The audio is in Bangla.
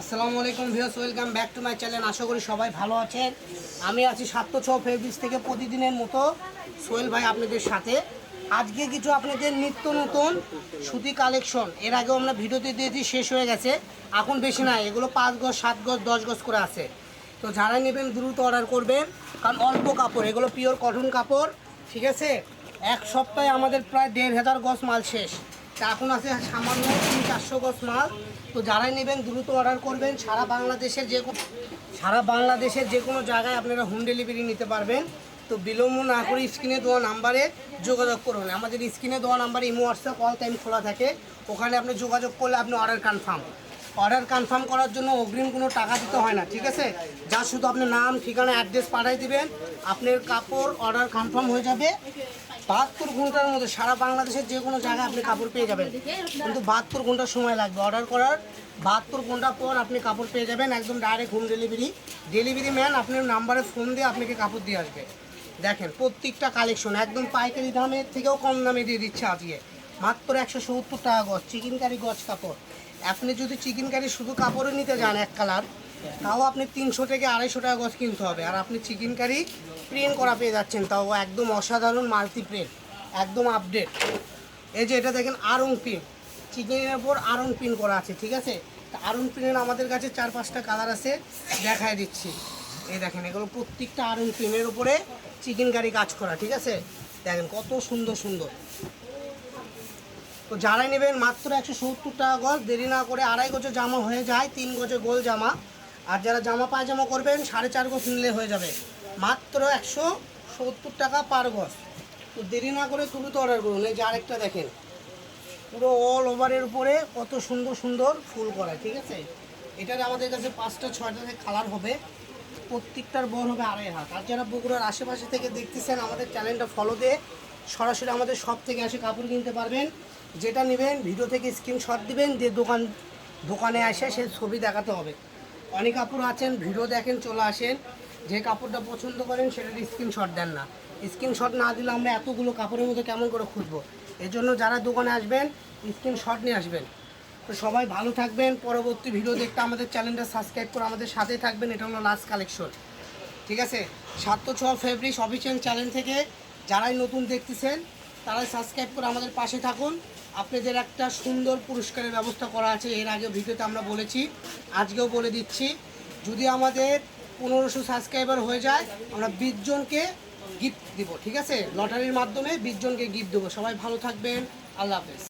আসসালামু আলাইকুম viewers, welcome back to my channel. আশা করি সবাই ভালো আছেন। আমি আছি সাতশো ছ ফেব্রিক্স থেকে প্রতিদিনের মতো সোহেল ভাই আপনাদের সাথে। আজকে কিছু আপনাদের নিত্য নতুন সুতি কালেকশন। এর আগেও আমরা ভিডিওতে দিয়েছি, শেষ হয়ে গেছে। এখন বেশি নাই, এগুলো পাঁচ গজ, সাত গজ, দশ গজ করে আছে। তো যারা নেবেন, দ্রুত অর্ডার করবেন। কারণ অল্প কাপড়, এগুলো পিওর কটন কাপড়, ঠিক আছে? এক সপ্তাহে আমাদের প্রায় দেড় হাজার গজ মাল শেষ। এখন আছে সামান্য তিন চারশো গজ মাল। তো যারাই নেবেন, দ্রুত অর্ডার করবেন। সারা বাংলাদেশের যে সারা বাংলাদেশের যে কোনো জায়গায় আপনারা হোম ডেলিভারি নিতে পারবেন। তো বিলম্ব না করে স্ক্রিনে দেওয়া নাম্বারে যোগাযোগ করুন। আমাদের স্ক্রিনে দেওয়া নাম্বারে ইমো, হোয়াটসঅ্যাপ অল টাইম খোলা থাকে। ওখানে আপনি যোগাযোগ করলে আপনি অর্ডার কনফার্ম অর্ডার কনফার্ম করার জন্য অগ্রিম কোনো টাকা দিতে হয় না, ঠিক আছে? যা শুধু আপনি নাম, ঠিকানা অ্যাড্রেস পাঠিয়ে দিবেন, আপনার কাপড় অর্ডার কনফার্ম হয়ে যাবে। বাহাত্তর ঘণ্টার মধ্যে সারা বাংলাদেশের যে কোনো জায়গায় আপনি কাপড় পেয়ে যাবেন। কিন্তু বাহাত্তর ঘণ্টা সময় লাগবে অর্ডার করার। বাহাত্তর ঘণ্টা পর আপনি কাপড় পেয়ে যাবেন একদম direct home delivery delivery man আপনার নাম্বারে ফোন দিয়ে আপনাকে কাপড় দিয়ে আসবে। দেখেন, প্রত্যেকটা কালেকশন একদম পাইকারি দামের থেকেও কম দামে দিয়ে দিচ্ছে আজকে। মাত্র একশো সত্তর টাকা গজ চিকেন কারি গজ কাপড়। আপনি যদি চিকেন কারি শুধু কাপড়ে নিতে যান এক কালার তাও আপনি তিনশো থেকে আড়াইশো টাকা গজ কিনতে হবে। আর আপনি চিকেন কারি প্রিন্ট করা পেয়ে যাচ্ছেন, তাও একদম অসাধারণ মাল্টি প্রিন্ট একদম আপডেট এই যে এটা দেখেন আরং প্রিন্ট চিকেনের ওপর আরং প্রিন্ট করা আছে, ঠিক আছে? আরং প্রিন্টের আমাদের কাছে চার পাঁচটা কালার আছে, দেখায় দিচ্ছি। এই দেখেন, এগুলো প্রত্যেকটা আরং প্রিন্টের উপরে চিকেন কারি কাজ করা, ঠিক আছে? দেখেন কত সুন্দর সুন্দর। তো যারাই নেবেন মাত্র একশো সত্তর টাকা গজ। দেরি না করে আড়াই গজে জামা হয়ে যায়, তিন গজে গোল জামা। আর যারা জামা পায়জামা করবেন, সাড়ে চার গজ নিলে হয়ে যাবে। মাত্র একশো সত্তর টাকা পার গজ। তো দেরি না করে দ্রুত অর্ডার করুন। এই যে আরেকটা দেখেন। পুরো অল ওভারের উপরে কত সুন্দর সুন্দর ফুল করা, ঠিক আছে? এটার আমাদের কাছে পাঁচটা, ছয়টা থেকে কালার হবে, প্রত্যেকটার বড় হবে আড়াই হাত। আর যারা বগুড়ার আশেপাশে থেকে দেখতেছেন আমাদের চ্যানেলটা ফলো দিয়ে সরাসরি আমাদের শপ থেকে এসে কাপড় কিনতে পারবেন। যেটা নেবেন ভিডিও থেকে স্ক্রিনশট দিবেন, দিয়ে দোকান, দোকানে এসে সে ছবি দেখাতে হবে। অনেক কাপড় আছেন ভিডিও দেখেন, চলে আসেন। যে কাপড়টা পছন্দ করেন, সেটার স্ক্রিনশট দেন না। স্ক্রিনশট না দিলে আমরা এতগুলো কাপড়ের মধ্যে কেমন করে খুঁজবো? জন্য যারা দোকানে আসবেন স্ক্রিনশট নিয়ে আসবেন। তো সবাই ভালো থাকবেন। পরবর্তী ভিডিও দেখতে আমাদের চ্যানেলটা সাবস্ক্রাইব করে আমাদের সাথে থাকবেন। এটা হলো লাস্ট কালেকশন ঠিক আছে? সাতশো ছ ফেব্রিক্স অফিসিয়াল চ্যানেল থেকে যারাই নতুন দেখতেছেন, তারাই সাবস্ক্রাইব করে আমাদের পাশে থাকুন। আপনাদের একটা সুন্দর পুরস্কারের ব্যবস্থা করা আছে, এর আগে ভিডিওতে আমরা বলেছি, আজকেও বলে দিচ্ছি। যদি আমাদের পনেরোশো সাবস্ক্রাইবার হয়ে যায়, আমরা বিশজনকে গিফট দিব, ঠিক আছে? লটারির মাধ্যমে বিশজনকে গিফট দেবো। সবাই ভালো থাকবেন। আল্লাহ হাফেজ।